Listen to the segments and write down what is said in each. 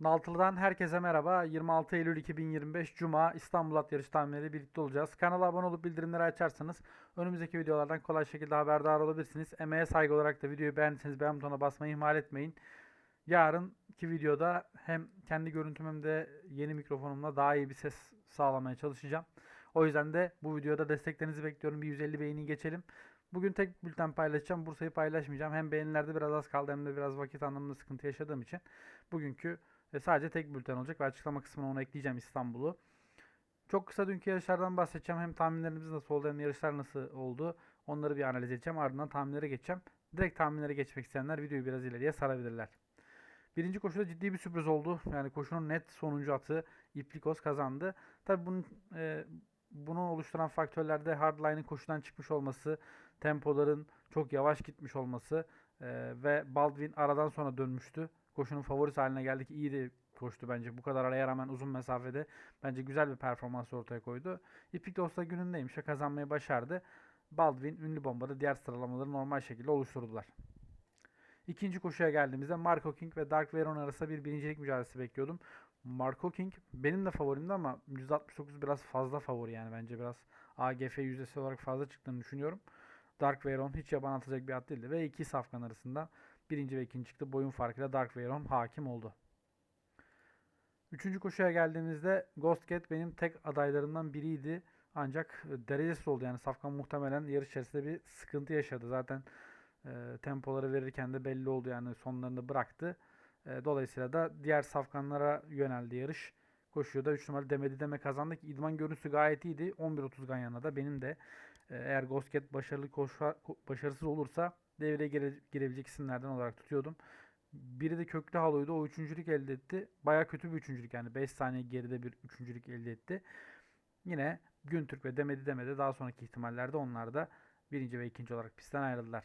Naltılı'dan herkese merhaba. 26 Eylül 2025 Cuma İstanbul At Yarış tahminleri birlikte olacağız. Kanala abone olup bildirimleri açarsanız önümüzdeki videolardan kolay şekilde haberdar olabilirsiniz. Emeğe saygı olarak da videoyu beğendiyseniz beğen butonuna basmayı ihmal etmeyin. Yarınki videoda hem kendi görüntüm hem de yeni mikrofonumla daha iyi bir ses sağlamaya çalışacağım. O yüzden de bu videoda desteklerinizi bekliyorum. Bir 150 beğeni geçelim. Bugün tek bülten paylaşacağım. Bursa'yı paylaşmayacağım. Hem beğenilerde biraz az kaldı hem de biraz vakit anlamında sıkıntı yaşadığım için bugünkü e, sadece tek bülten olacak ve açıklama kısmına onu ekleyeceğim İstanbul'u. Çok kısa dünkü yarışlardan bahsedeceğim. Hem tahminlerimiz nasıl oldu hem yarışlar nasıl oldu. Onları bir analiz edeceğim. Ardından tahminlere geçeceğim. Direkt tahminlere geçmek isteyenler videoyu biraz ileriye sarabilirler. Birinci koşuda ciddi bir sürpriz oldu. Yani koşunun net sonuncu atı İplikos kazandı. Tabi bunun e, bunu oluşturan faktörlerde hardline'ın koşudan çıkmış olması, tempoların çok yavaş gitmiş olması e, ve Baldwin aradan sonra dönmüştü. Koşunun favorisi haline geldi ki iyi de koştu bence. Bu kadar araya rağmen uzun mesafede bence güzel bir performans ortaya koydu. Ipikos da günündeymiş ve kazanmayı başardı. Baldwin ünlü bombada diğer sıralamaları normal şekilde oluşturdular. İkinci koşuya geldiğimizde Marco King ve Dark Veron arasında bir birincilik mücadelesi bekliyordum. Marco King benim de favorimdi ama 169 biraz fazla favori yani bence biraz AGF yüzdesi olarak fazla çıktığını düşünüyorum. Dark Veyron hiç yaban atacak bir at değildi ve iki safkan arasında birinci ve ikinci çıktı. Boyun farkıyla Dark Veyron hakim oldu. Üçüncü koşuya geldiğimizde Ghost Cat benim tek adaylarımdan biriydi. Ancak e, derecesiz oldu yani Safkan muhtemelen yarış içerisinde bir sıkıntı yaşadı. Zaten e, tempoları verirken de belli oldu yani sonlarını bıraktı. E, dolayısıyla da diğer safkanlara yöneldi yarış. Koşuyorda 3 numaralı demedi deme kazandı ki idman görüntüsü gayet iyiydi. 11.30 Ganyan'la da benim de e, eğer Gosket başarılı koşu, başarısız olursa devreye gire, girebilecek isimlerden olarak tutuyordum. Biri de köklü haloydu. O üçüncülük elde etti. Baya kötü bir üçüncülük yani. 5 saniye geride bir üçüncülük elde etti. Yine Güntürk ve Demedi Demede daha sonraki ihtimallerde onlar da birinci ve ikinci olarak pistten ayrıldılar.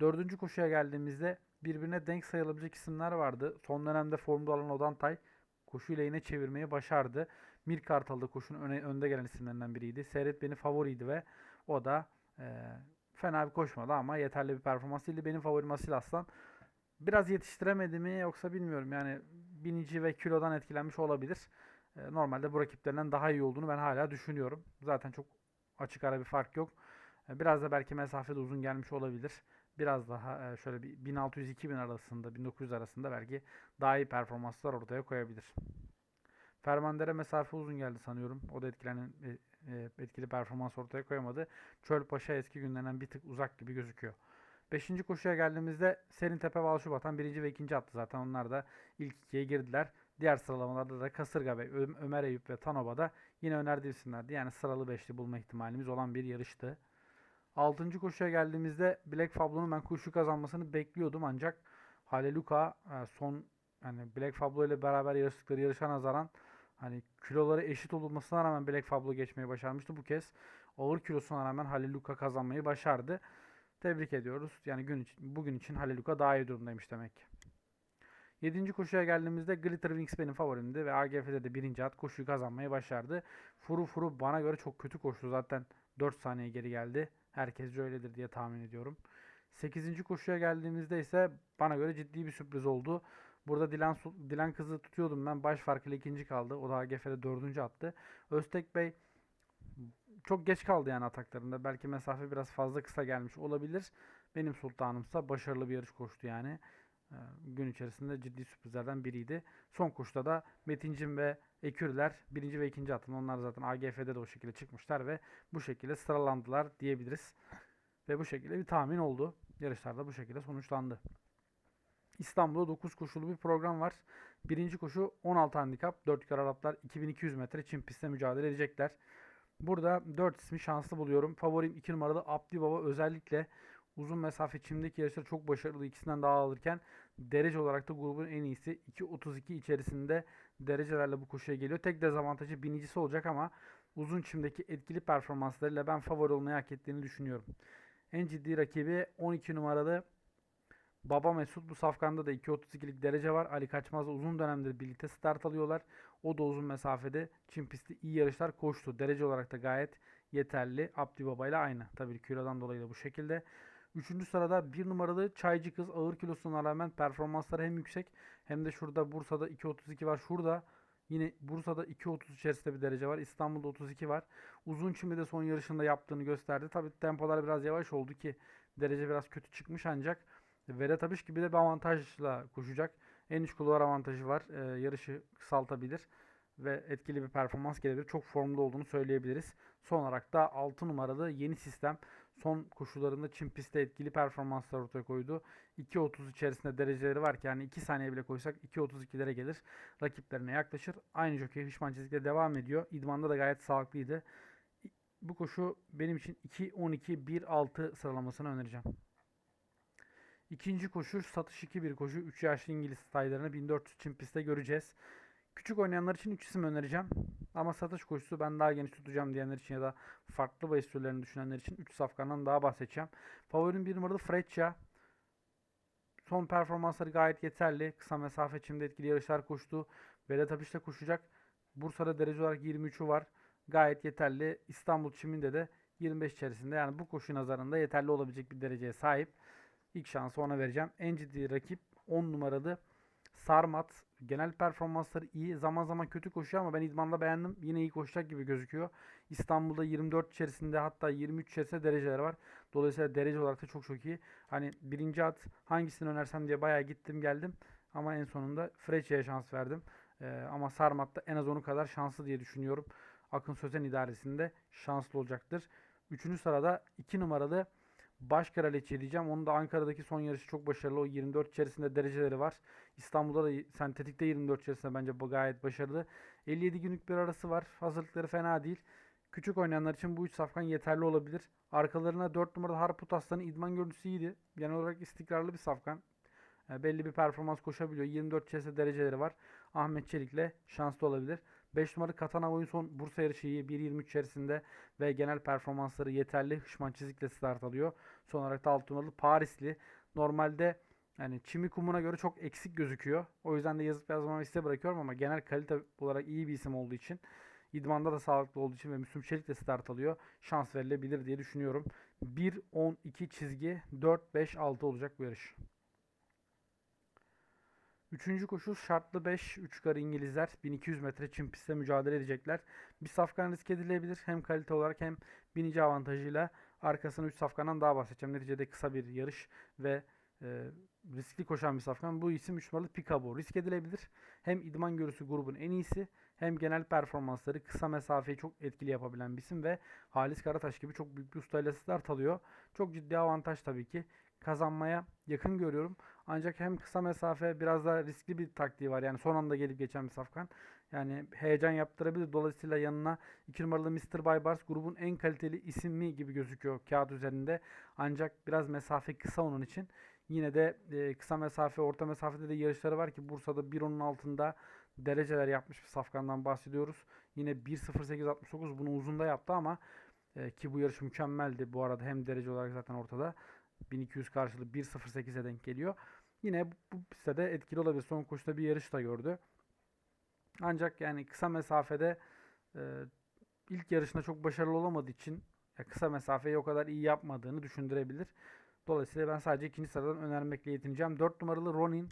Dördüncü koşuya geldiğimizde birbirine denk sayılabilecek isimler vardı. Son dönemde formda olan Odantay koşuyla yine çevirmeyi başardı. Mir Kartal da koşunun önde gelen isimlerinden biriydi. Seyret beni favoriydi ve o da e, fena bir koşmadı ama yeterli bir performans değildi. Benim favorim Asil Aslan. Biraz yetiştiremedi mi yoksa bilmiyorum. Yani binici ve kilodan etkilenmiş olabilir. E, normalde bu rakiplerinden daha iyi olduğunu ben hala düşünüyorum. Zaten çok açık ara bir fark yok. E, biraz da belki mesafede uzun gelmiş olabilir. Biraz daha e, şöyle bir 1600-2000 arasında, 1900 arasında belki daha iyi performanslar ortaya koyabilir. Fermander'e mesafe uzun geldi sanıyorum. O da etkilenen e, etkili performans ortaya koyamadı. Çölpaşa eski günlerinden bir tık uzak gibi gözüküyor. Beşinci koşuya geldiğimizde Serintepe Valşubatan birinci ve ikinci attı zaten. Onlar da ilk ikiye girdiler. Diğer sıralamalarda da Kasırga ve Ö- Ömer Eyüp ve Tanoba da yine önerdiği isimlerdi. Yani sıralı beşli bulma ihtimalimiz olan bir yarıştı. Altıncı koşuya geldiğimizde Black Fablo'nun ben koşu kazanmasını bekliyordum ancak Haleluka e, son yani Black Fablo ile beraber yarıştıkları yarışa nazaran hani kiloları eşit olmasına rağmen Black Fablo geçmeyi başarmıştı. Bu kez ağır kilosuna rağmen Haleluka kazanmayı başardı. Tebrik ediyoruz. Yani gün için, bugün için Haleluka daha iyi durumdaymış demek ki. Yedinci koşuya geldiğimizde Glitter Wings benim favorimdi ve AGF'de de birinci at koşuyu kazanmayı başardı. Furu Furu bana göre çok kötü koştu zaten 4 saniye geri geldi. Herkesce öyledir diye tahmin ediyorum. 8. koşuya geldiğimizde ise bana göre ciddi bir sürpriz oldu. Burada Dilan, Dilan kızı tutuyordum ben. Baş farkıyla ikinci kaldı. O da AGF'de dördüncü attı. Öztek Bey çok geç kaldı yani ataklarında. Belki mesafe biraz fazla kısa gelmiş olabilir. Benim sultanımsa başarılı bir yarış koştu yani. Ee, Gün içerisinde ciddi sürprizlerden biriydi. Son koşuda da Metincim ve Ekürler birinci ve ikinci atın. Onlar zaten AGF'de de o şekilde çıkmışlar ve bu şekilde sıralandılar diyebiliriz. Ve bu şekilde bir tahmin oldu. Yarışlarda bu şekilde sonuçlandı. İstanbul'da 9 koşulu bir program var. Birinci koşu 16 handikap. 4 yukarı Araplar 2200 metre Çin pistte mücadele edecekler. Burada 4 ismi şanslı buluyorum. Favorim 2 numaralı Abdi Baba özellikle uzun mesafe çimdeki yarışları çok başarılı ikisinden daha alırken derece olarak da grubun en iyisi 2.32 içerisinde derecelerle bu koşuya geliyor. Tek dezavantajı binicisi olacak ama uzun çimdeki etkili performanslarıyla ben favori olmayı hak ettiğini düşünüyorum. En ciddi rakibi 12 numaralı Baba Mesut bu safkanda da 2.32'lik derece var. Ali Kaçmaz'la uzun dönemdir birlikte start alıyorlar. O da uzun mesafede Çin pisti iyi yarışlar koştu. Derece olarak da gayet yeterli. Abdi Baba ile aynı. Tabii kilodan dolayı da bu şekilde. Üçüncü sırada bir numaralı Çaycı Kız ağır kilosuna rağmen performansları hem yüksek Hem de şurada Bursa'da 2.32 var. Şurada yine Bursa'da 2.30 içerisinde bir derece var. İstanbul'da 32 var. Uzun çimi de son yarışında yaptığını gösterdi. Tabii tempolar biraz yavaş oldu ki derece biraz kötü çıkmış ancak Vedat Abiş gibi de bir avantajla koşacak. En üst kulvar avantajı var. Ee, yarışı kısaltabilir ve etkili bir performans gelebilir. Çok formda olduğunu söyleyebiliriz. Son olarak da 6 numaralı yeni sistem son koşularında Çin pistte etkili performanslar ortaya koydu. 2.30 içerisinde dereceleri var ki yani 2 saniye bile koysak 2.32'lere gelir. Rakiplerine yaklaşır. Aynı jockey Hişman çizgide devam ediyor. İdmanda da gayet sağlıklıydı. Bu koşu benim için 2-12-1-6 sıralamasını önereceğim. İkinci koşu satış 2-1 koşu. 3 yaşlı İngiliz staylarını 1400 Çin pistte göreceğiz. Küçük oynayanlar için 3 isim önereceğim. Ama satış koşusu ben daha geniş tutacağım diyenler için ya da farklı bahis türlerini düşünenler için 3 safkandan daha bahsedeceğim. Favorim 1 numaralı Freccia. Son performansları gayet yeterli. Kısa mesafe içinde etkili yarışlar koştu. Vedat Apiş'te koşacak. Bursa'da derece olarak 23'ü var. Gayet yeterli. İstanbul çiminde de 25 içerisinde. Yani bu koşu nazarında yeterli olabilecek bir dereceye sahip. İlk şansı ona vereceğim. En ciddi rakip 10 numaralı Sarmat. Genel performansları iyi. Zaman zaman kötü koşuyor ama ben idmanda beğendim. Yine iyi koşacak gibi gözüküyor. İstanbul'da 24 içerisinde hatta 23 içerisinde dereceleri var. Dolayısıyla derece olarak da çok çok iyi. Hani birinci at hangisini önersem diye bayağı gittim geldim. Ama en sonunda Freçe'ye şans verdim. Ee, ama Sarmat'ta en az onu kadar şanslı diye düşünüyorum. Akın Sözen idaresinde şanslı olacaktır. Üçüncü sırada 2 numaralı Baş Kraliçe diyeceğim. Onun da Ankara'daki son yarışı çok başarılı. O 24 içerisinde dereceleri var. İstanbul'da da sentetikte 24 içerisinde bence gayet başarılı. 57 günlük bir arası var. Hazırlıkları fena değil. Küçük oynayanlar için bu 3 safkan yeterli olabilir. Arkalarına 4 numaralı Harput Aslan'ın idman görüntüsü iyiydi. Genel olarak istikrarlı bir safkan. E, belli bir performans koşabiliyor. 24 içerisinde dereceleri var. Ahmet Çelik'le şanslı olabilir. 5 numaralı Katana oyun son Bursa yarışı iyi. 1.23 içerisinde ve genel performansları yeterli. Hışman çizikle start alıyor. Son olarak da 6 numaralı Parisli. Normalde yani çimi kumuna göre çok eksik gözüküyor. O yüzden de yazıp yazmamı iste bırakıyorum ama genel kalite olarak iyi bir isim olduğu için İdmanda da sağlıklı olduğu için ve Müslüm Çelik de start alıyor. Şans verilebilir diye düşünüyorum. 1-12 çizgi 4-5-6 olacak bu yarış. Üçüncü koşu şartlı 5. 3 karı İngilizler 1200 metre çim pistte mücadele edecekler. Bir safkan risk edilebilir. Hem kalite olarak hem binici avantajıyla arkasına 3 safkandan daha bahsedeceğim. Neticede kısa bir yarış ve e, riskli koşan bir safkan. Bu isim 3 numaralı Picabo. Risk edilebilir. Hem idman görüsü grubun en iyisi hem genel performansları kısa mesafeyi çok etkili yapabilen bir isim ve Halis Karataş gibi çok büyük bir ustayla start alıyor. Çok ciddi avantaj tabii ki. Kazanmaya yakın görüyorum. Ancak hem kısa mesafe biraz da riskli bir taktiği var. Yani son anda gelip geçen bir safkan. Yani heyecan yaptırabilir. Dolayısıyla yanına 2 numaralı Mr. Baybars grubun en kaliteli ismi gibi gözüküyor kağıt üzerinde. Ancak biraz mesafe kısa onun için. Yine de e, kısa mesafe, orta mesafede de yarışları var ki Bursa'da 1.10'un altında dereceler yapmış bir safkandan bahsediyoruz. Yine 1.08.69 bunu uzunda yaptı ama e, ki bu yarış mükemmeldi bu arada hem derece olarak zaten ortada. 1200 karşılığı 1.08'e denk geliyor. Yine bu, pistte etkili olabilir. Son koşuda bir yarış da gördü. Ancak yani kısa mesafede e, ilk yarışında çok başarılı olamadığı için ya kısa mesafeyi o kadar iyi yapmadığını düşündürebilir. Dolayısıyla ben sadece ikinci sıradan önermekle yetineceğim. 4 numaralı Ronin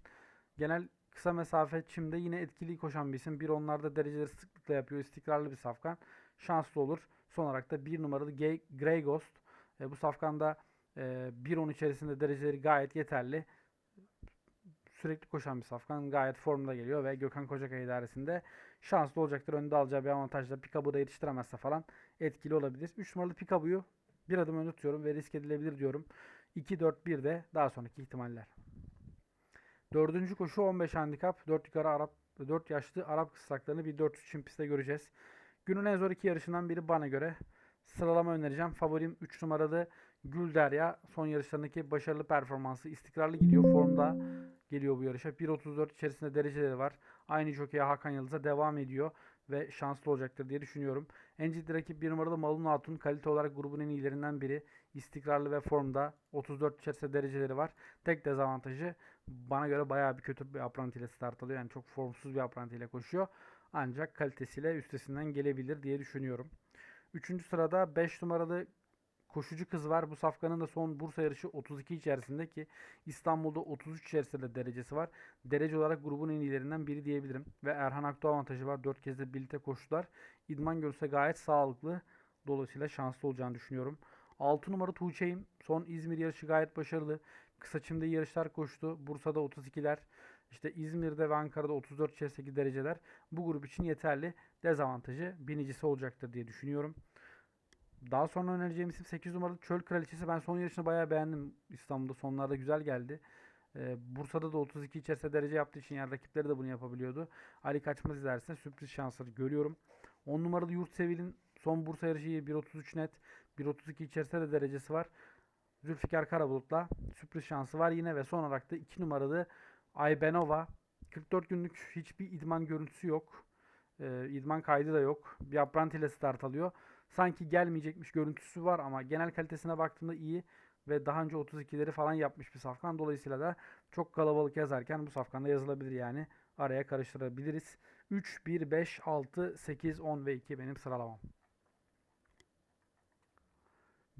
genel kısa mesafe çimde yine etkili koşan bir isim. Bir onlarda dereceleri sıklıkla yapıyor. İstikrarlı bir safkan. Şanslı olur. Son olarak da 1 numaralı Grey Ghost. E, bu safkanda e, 1.10 içerisinde dereceleri gayet yeterli. Sürekli koşan bir safkan. Gayet formda geliyor ve Gökhan Kocakay idaresinde şanslı olacaktır. Önde alacağı bir avantajla Picaboo da yetiştiremezse falan etkili olabilir. 3 numaralı Picaboo'yu bir adım önde tutuyorum ve risk edilebilir diyorum. 2-4-1 de daha sonraki ihtimaller. Dördüncü koşu 15 handikap. 4 yukarı Arap 4 yaşlı Arap kısraklarını bir 400 çim pistte göreceğiz. Günün en zor iki yarışından biri bana göre. Sıralama önereceğim. Favorim 3 numaralı Gülderya. Son yarışlarındaki başarılı performansı istikrarlı gidiyor. Formda geliyor bu yarışa. 1.34 içerisinde dereceleri var. Aynı jockey Hakan Yıldız'a devam ediyor ve şanslı olacaktır diye düşünüyorum. En ciddi rakip 1 numaralı Malun Hatun. Kalite olarak grubun en iyilerinden biri. İstikrarlı ve formda. 34 içerisinde dereceleri var. Tek dezavantajı bana göre bayağı bir kötü bir aprantiyle start alıyor. Yani çok formsuz bir aprantiyle koşuyor. Ancak kalitesiyle üstesinden gelebilir diye düşünüyorum. Üçüncü sırada 5 numaralı koşucu kız var. Bu safkanın da son Bursa yarışı 32 içerisinde ki İstanbul'da 33 içerisinde derecesi var. Derece olarak grubun en iyilerinden biri diyebilirim. Ve Erhan Aktu avantajı var. 4 kez de birlikte koştular. İdman görürse gayet sağlıklı. Dolayısıyla şanslı olacağını düşünüyorum. 6 numara Tuğçe'yim. Son İzmir yarışı gayet başarılı. Kısa çimde yarışlar koştu. Bursa'da 32'ler. İşte İzmir'de ve Ankara'da 34 içerisindeki dereceler bu grup için yeterli. Dezavantajı binicisi olacaktır diye düşünüyorum. Daha sonra önereceğim isim 8 numaralı Çöl Kraliçesi. Ben son yarışını bayağı beğendim. İstanbul'da sonlarda güzel geldi. Ee, Bursa'da da 32 içerisinde derece yaptığı için yani rakipleri de bunu yapabiliyordu. Ali Kaçmaz izlerse sürpriz şansları görüyorum. 10 numaralı Yurtsevil'in son Bursa yarışı iyi. 1.33 net. 1.32 içerisinde de derecesi var. Zülfikar Karabulut'la sürpriz şansı var yine ve son olarak da 2 numaralı Aybenova. 44 günlük hiçbir idman görüntüsü yok. Ee, idman kaydı da yok. Bir Apprenti ile start alıyor. Sanki gelmeyecekmiş görüntüsü var ama genel kalitesine baktığımda iyi ve daha önce 32'leri falan yapmış bir safkan. Dolayısıyla da çok kalabalık yazarken bu safkanda yazılabilir yani. Araya karıştırabiliriz. 3, 1, 5, 6, 8, 10 ve 2 benim sıralamam.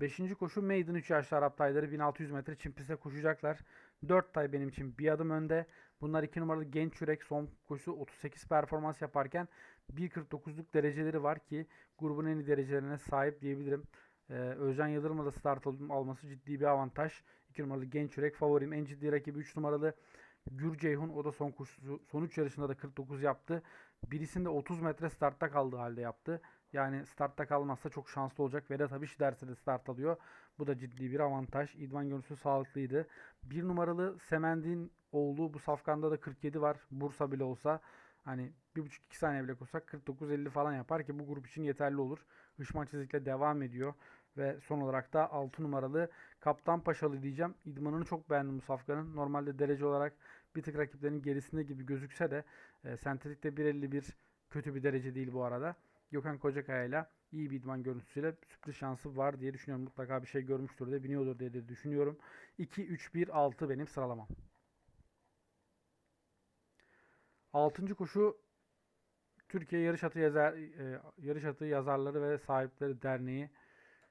Beşinci koşu Maiden 3 yaşlı Arap tayları 1600 metre çim piste koşacaklar. 4 tay benim için bir adım önde. Bunlar 2 numaralı genç yürek son koşusu 38 performans yaparken 1.49'luk dereceleri var ki grubun en iyi derecelerine sahip diyebilirim. Ee, Özcan Yıldırım'la da start al- alması ciddi bir avantaj. 2 numaralı genç yürek favorim. En ciddi rakibi 3 numaralı Gür Ceyhun. O da son koşusu, son 3 yarışında da 49 yaptı. Birisinde 30 metre startta kaldığı halde yaptı. Yani startta kalmazsa çok şanslı olacak. Vedat Abiş derse de start alıyor. Bu da ciddi bir avantaj. İdman görüntüsü sağlıklıydı. Bir numaralı Semendin oğlu bu safkanda da 47 var. Bursa bile olsa hani 1,5-2 saniye bile koşsak 49-50 falan yapar ki bu grup için yeterli olur. Hışman çizikle devam ediyor. Ve son olarak da 6 numaralı Kaptan Paşalı diyeceğim. İdmanını çok beğendim bu safkanın. Normalde derece olarak bir tık rakiplerinin gerisinde gibi gözükse de e, sentetikte 1.51 kötü bir derece değil bu arada. Gökhan Kocakaya ile iyi bir idman görüntüsüyle sürpriz şansı var diye düşünüyorum. Mutlaka bir şey görmüştür de biniyordur diye de düşünüyorum. 2, 3, 1, 6 benim sıralamam. Altıncı koşu Türkiye Yarış Atı, Yazar, e, Yarış Atı Yazarları ve Sahipleri Derneği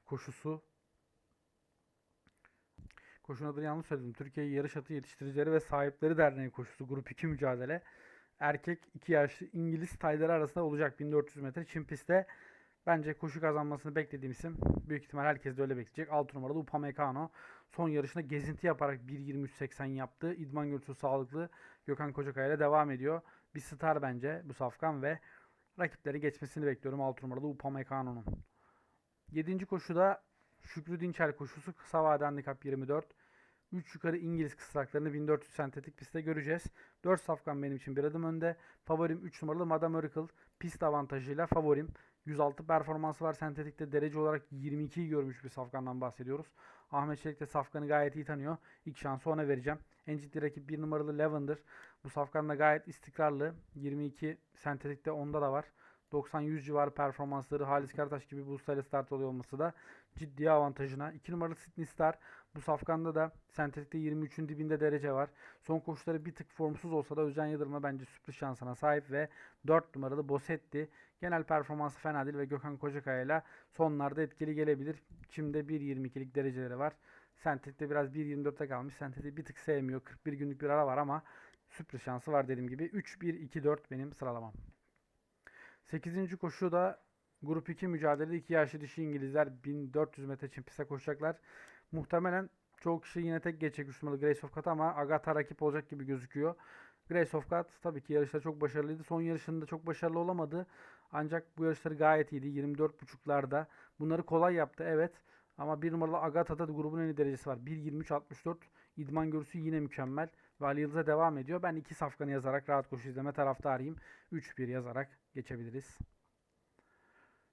koşusu. Koşunun adını yanlış söyledim. Türkiye Yarış Atı Yetiştiricileri ve Sahipleri Derneği koşusu. Grup 2 mücadele. Erkek 2 yaşlı İngiliz tayları arasında olacak 1400 metre çim pistte. Bence koşu kazanmasını beklediğim isim. Büyük ihtimal herkes de öyle bekleyecek. 6 numaralı Upamecano. Son yarışında gezinti yaparak 1.23.80 yaptı. İdman görüntüsü sağlıklı. Gökhan Kocakaya ile devam ediyor. Bir star bence bu safkan ve rakipleri geçmesini bekliyorum 6 numaralı Upamecano'nun. 7. koşuda Şükrü Dinçer koşusu kısa vade handikap 24. 3 yukarı İngiliz kısraklarını 1400 sentetik pistte göreceğiz. 4 safkan benim için bir adım önde. Favorim 3 numaralı Madame Miracle. Pist avantajıyla favorim. 106 performansı var sentetikte derece olarak 22'yi görmüş bir safkandan bahsediyoruz. Ahmet Çelik de safkanı gayet iyi tanıyor. İlk şansı ona vereceğim. En ciddi rakip 1 numaralı Lavender. Bu safkan da gayet istikrarlı. 22 sentetikte onda da var. 90-100 civarı performansları Halis Karataş gibi bu ustayla start oluyor olması da ciddi avantajına. 2 numaralı Sydney Star. Bu safkanda da sentetikte 23'ün dibinde derece var. Son koşuları bir tık formsuz olsa da Özcan Yıldırım'a bence sürpriz şansına sahip ve 4 numaralı Bosetti. Genel performansı fena değil ve Gökhan Kocakaya ile sonlarda etkili gelebilir. Çim'de 1.22'lik dereceleri var. Sentetikte biraz 1.24'te kalmış. Sentetik bir tık sevmiyor. 41 günlük bir ara var ama sürpriz şansı var dediğim gibi. 3-1-2-4 benim sıralamam. 8. koşu da grup 2 mücadelede 2 yaşlı dişi İngilizler 1400 metre için piste koşacaklar. Muhtemelen çoğu kişi yine tek geçecek 3 numaralı Grace of Cut ama Agatha rakip olacak gibi gözüküyor. Grace of Cut tabii ki yarışta çok başarılıydı. Son yarışında çok başarılı olamadı. Ancak bu yarışları gayet iyiydi. 24.5'larda. Bunları kolay yaptı evet. Ama bir numaralı Agatha'da da grubun en iyi derecesi var. 1.23.64. İdman görüntüsü yine mükemmel. Ve Ali Yıldız'a devam ediyor. Ben iki safkanı yazarak rahat koşu izleme taraftarıyım. 3-1 yazarak geçebiliriz.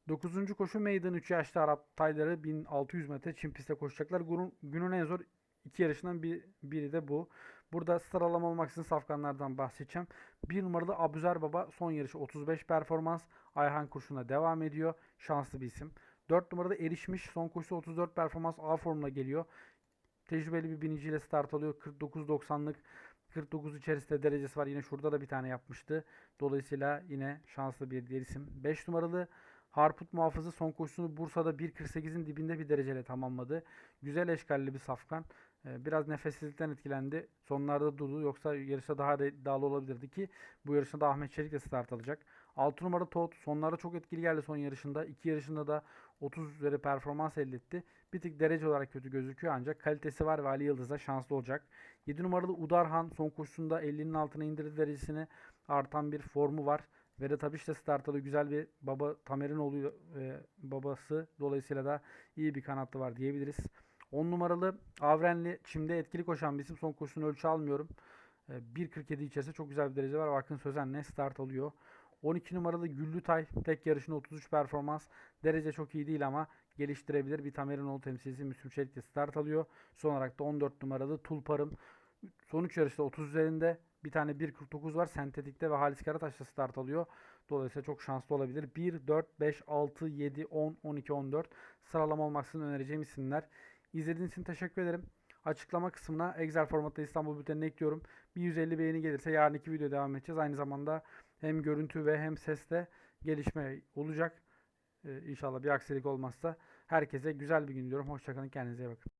9. koşu Maiden 3 yaşlı Arap tayları 1600 metre çim pistte koşacaklar. Günün, günün en zor iki yarışından bir, biri de bu. Burada sıralama olmak için safkanlardan bahsedeceğim. 1 numaralı Abuzer Baba son yarışı 35 performans. Ayhan kurşuna devam ediyor. Şanslı bir isim. 4 numarada erişmiş. Son koşusu 34 performans A formuna geliyor. Tecrübeli bir biniciyle start alıyor. 49.90'lık 49 içerisinde derecesi var. Yine şurada da bir tane yapmıştı. Dolayısıyla yine şanslı bir diğer isim. 5 numaralı Harput muhafızı son koşusunu Bursa'da 1.48'in dibinde bir dereceyle tamamladı. Güzel eşkalli bir safkan. Ee, Biraz nefessizlikten etkilendi. Sonlarda durdu. Yoksa yarışta daha da iddialı olabilirdi ki bu yarışta da Ahmet Çelik de start alacak. 6 numara Todt sonlarda çok etkili geldi son yarışında. 2 yarışında da 30 üzeri performans elde etti. Bir tık derece olarak kötü gözüküyor ancak kalitesi var ve Ali Yıldız'a şanslı olacak. 7 numaralı Udarhan son koşusunda 50'nin altına indirdi derecesini. Artan bir formu var. Abiş de start alıyor. Güzel bir baba Tamer'in oğlu e, babası. Dolayısıyla da iyi bir kanatlı var diyebiliriz. 10 numaralı Avrenli çimde etkili koşan bir isim. Son koşusunu ölçü almıyorum. E, 1.47 içerisinde çok güzel bir derece var. Bakın Sözen'le start alıyor. 12 numaralı Güllütay tek yarışında 33 performans. Derece çok iyi değil ama geliştirebilir. Bir Tamer'in oğlu temsilcisi Müslüm Çelik de start alıyor. Son olarak da 14 numaralı Tulparım. Son 3 yarışta 30 üzerinde bir tane 1.49 var. Sentetikte ve Halis Karataş'ta start alıyor. Dolayısıyla çok şanslı olabilir. 1, 4, 5, 6, 7, 10, 12, 14 sıralama olmaksızın önereceğim isimler. İzlediğiniz için teşekkür ederim. Açıklama kısmına Excel formatta İstanbul bültenini ekliyorum. Bir 150 beğeni gelirse yarınki video devam edeceğiz. Aynı zamanda hem görüntü ve hem seste gelişme olacak. Ee, inşallah bir aksilik olmazsa herkese güzel bir gün diliyorum. Hoşçakalın. Kendinize iyi bakın.